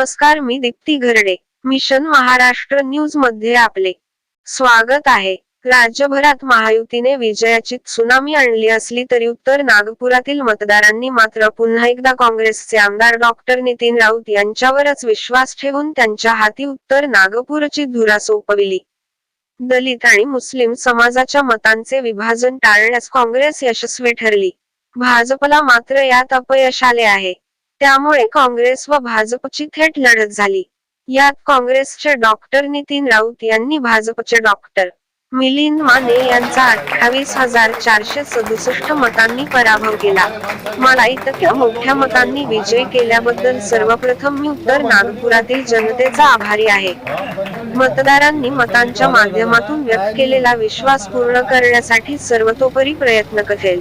नमस्कार मी दीप्ती घरडे. मिशन महाराष्ट्र न्यूजमध्ये आपले स्वागत आहे. राज्यभरात महायुतीने विजयाची सुनामी आणली असली तरी उत्तर नागपुरातील मतदारांनी मात्र पुन्हा एकदा काँग्रेसचे आमदार डॉक्टर नितीन राऊत यांच्यावरच विश्वास ठेवून त्यांच्या हाती उत्तर नागपूरची धुरा सोपविली. दलित आणि मुस्लिम समाजाच्या मतांचे विभाजन टाळण्यास काँग्रेस यशस्वी ठरली. भाजपला मात्र यात अपयश आले आहे. त्यामुळे काँग्रेस व भाजपची थेट लढत झाली. यात काँग्रेसचे डॉक्टर नितीन राऊत यांनी भाजपचे डॉक्टर मिलिंद माने यांचा अठ्ठावीस हजार चारशे सदुसष्ट मतांनी पराभव केला. मला इतक्या मोठ्या मतांनी विजय केल्याबद्दल सर्वप्रथम मी उत्तर नागपुरातील जनतेचा आभारी आहे. मतदारांनी मतांच्या माध्यमातून व्यक्त केलेला विश्वास पूर्ण करण्यासाठी सर्वतोपरी प्रयत्न करेल.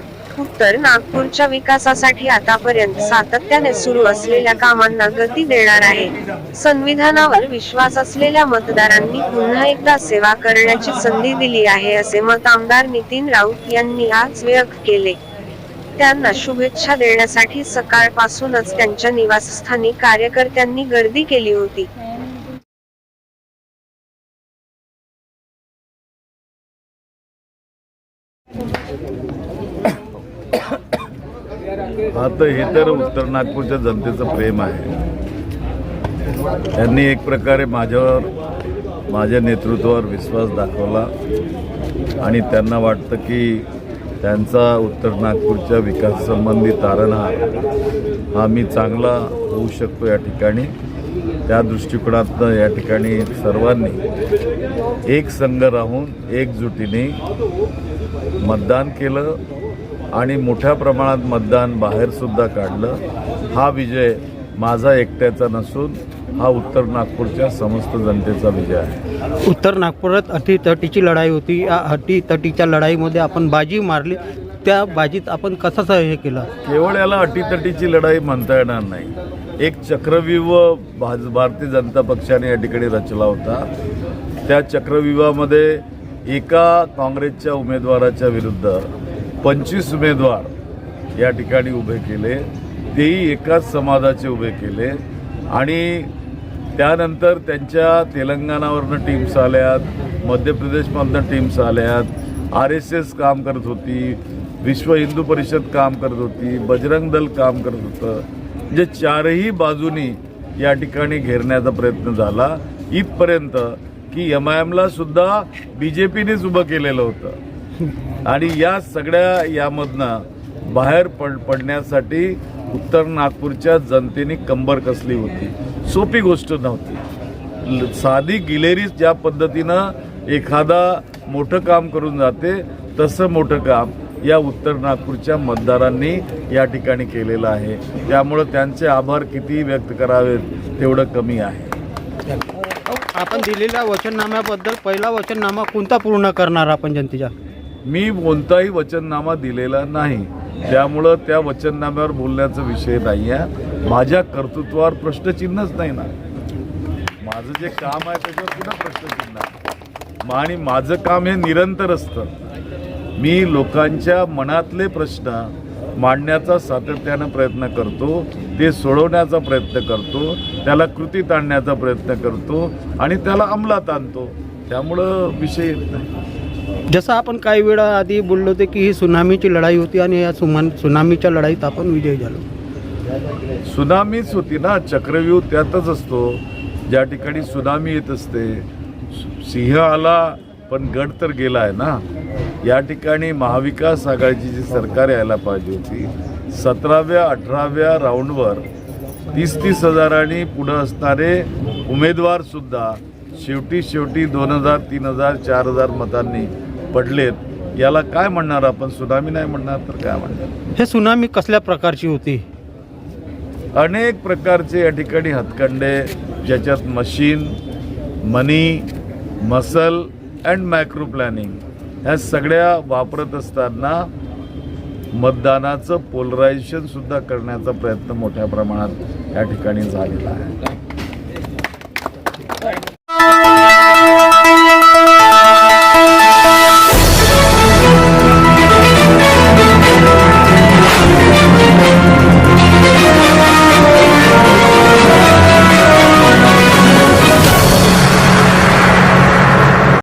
तर नागपूरच्या विकासासाठी आतापर्यंत सातत्याने सुरू असलेल्या कामांना गती देणार आहे. संविधानावर विश्वास असलेल्या मतदारांनी पुन्हा एकदा सेवा करण्याची संधी दिली आहे असे मत आमदार नितीन राऊत यांनी आज व्यक्त केले. त्यांना शुभेच्छा देण्यासाठी सकाळपासूनच त्यांच्या निवासस्थानी कार्यकर्त्यांनी गर्दी केली होती. आता हे तर उत्तर नागपूरच्या जनतेचं प्रेम आहे. त्यांनी एक प्रकारे माझ्यावर माझ्या नेतृत्वावर विश्वास दाखवला आणि त्यांना वाटतं की त्यांचा उत्तर नागपूरच्या विकासासंबंधी तारणा हा मी चांगला होऊ शकतो या ठिकाणी. त्या दृष्टिकोनातनं या ठिकाणी सर्वांनी एक संघ राहून एकजुटीने मतदान केलं. आणि मोठ्या प्रमाणात मतदान बाहेरसुद्धा काढलं. हा विजय माझा एकट्याचा नसून हा उत्तर नागपूरच्या समस्त जनतेचा विजय आहे. उत्तर नागपुरात अटीतटीची लढाई होती. या अटीतटीच्या लढाईमध्ये आपण बाजी मारली. त्या बाजीत आपण कसं हे केलं? केवळ याला अटीतटीची लढाई म्हणता येणार नाही. एक चक्रव्यूह भाज भारतीय जनता पक्षाने या ठिकाणी रचला होता. त्या चक्रव्यूहामध्ये एका काँग्रेसच्या उमेदवाराच्या विरुद्ध पंचवीस उमेदवार या ठिकाणी उभे केले. तेही एकाच समाजाचे उभे केले. आणि त्यानंतर त्यांच्या तेलंगणावरनं टीम्स आल्यात मध्य प्रदेशमधनं टीम्स आल्यात. आर एस एस काम करत होती विश्व हिंदू परिषद काम करत होती बजरंग दल काम करत होतं. म्हणजे चारही बाजूनी या ठिकाणी घेरण्याचा प्रयत्न झाला. इथपर्यंत की एम आय एमला सुद्धा बी जे पीनेच उभं केलेलं होतं. आणि या सगळ्या यामधनं बाहेर पड पडण्यासाठी उत्तर नागपूरच्या जनतेने कंबर कसली होती? सोपी गोष्ट नव्हती. साधी गिलेरी ज्या पद्धतीनं एखादा मोठं काम करून जाते तसं मोठं काम या उत्तर नागपूरच्या मतदारांनी या ठिकाणी केलेलं आहे. त्यामुळं त्यांचे आभार किती व्यक्त करावेत तेवढं कमी आहे. आपण दिलेल्या वचननाम्याबद्दल पहिला वचननामा कोणता पूर्ण करणार आपण जनतेच्या? मी कोणताही वचननामा दिलेला नाही. त्यामुळं त्या वचननाम्यावर बोलण्याचा विषय नाही आहे माझ्या कर्तृत्वावर प्रश्नचिन्हच नाही ना. माझं जे काम आहे त्याच्यावर कुठं प्रश्नचिन्ह आहे? आणि माझं काम हे निरंतर असतं. मी लोकांच्या मनातले प्रश्न मांडण्याचा सातत्यानं प्रयत्न करतो ते सोडवण्याचा प्रयत्न करतो त्याला कृतीत आणण्याचा प्रयत्न करतो आणि त्याला अंमलात आणतो. त्यामुळं विषय येत नाही. जसं आपण काही वेळा आधी बोललो होते की ही सुनामीची लढाई होती आणि या सुमान सुनामीच्या लढाईत आपण विजयी झालो. सुनामीच होती ना चक्रव्यूह त्यातच असतो. ज्या ठिकाणी सुनामी येत असते सिंह आला पण गड तर गेला आहे ना. या ठिकाणी महाविकास आघाडीची जी सरकार यायला पाहिजे होती. सतराव्या अठराव्या राऊंडवर तीस तीस हजारांनी पुढं असणारे उमेदवारसुद्धा शेवटी शेवटी दोन हजार तीन हजार चार हजार मतांनी पडलेत याला काय म्हणणार आपण? सुनामी नाही म्हणणार तर काय म्हणणार? हे सुनामी कसल्या प्रकारची होती? अनेक प्रकारचे या ठिकाणी हतकंडे ज्याच्यात machine money muscle and micro planning ह्या सगळ्या वापरत असताना मतदानाचं पोलरायझेशन सुद्धा करण्याचा प्रयत्न मोठ्या प्रमाणात या ठिकाणी झालेला आहे.